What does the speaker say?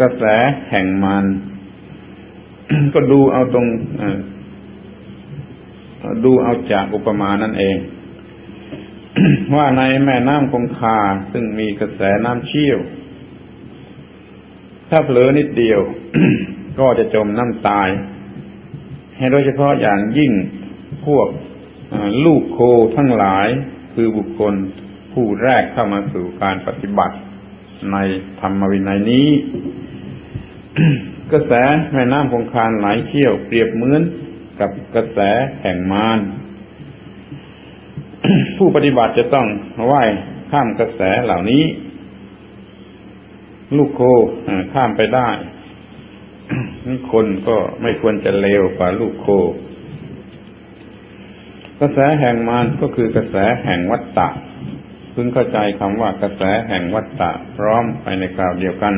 กระแสแห่งมารก็ดูเอาตรงดูเอาจากอุปมานั่นเอง ว่าในแม่น้ำคงคาซึ่งมีกระแสน้ำเชี่ยว ถ้าเผลอนิดเดียว ก็จะจมน้ำตาย ให้โดยเฉพาะอย่างยิ่งพวกลูกโคทั้งหลายคือบุคคลผู้แรกเข้ามาสู่การปฏิบัติในธรรมวินัยนี้ กระแสแม่น้ำคงคานไหลเชี่ยวเปรียบเหมือนกับกระแสแห่งมารผู้ปฏิบัติจะต้องว่ายข้ามกระแสเหล่านี้ ลูกโคข้ามไปได้คนก็ไม่ควรจะเลวกว่าลูกโค กระแสแห่งมารก็คือกระแสแห่งวัฏฏะพึงเข้าใจคำว่ากระแสแห่งวัฏฏะพร้อมไปในคราวเดียวกัน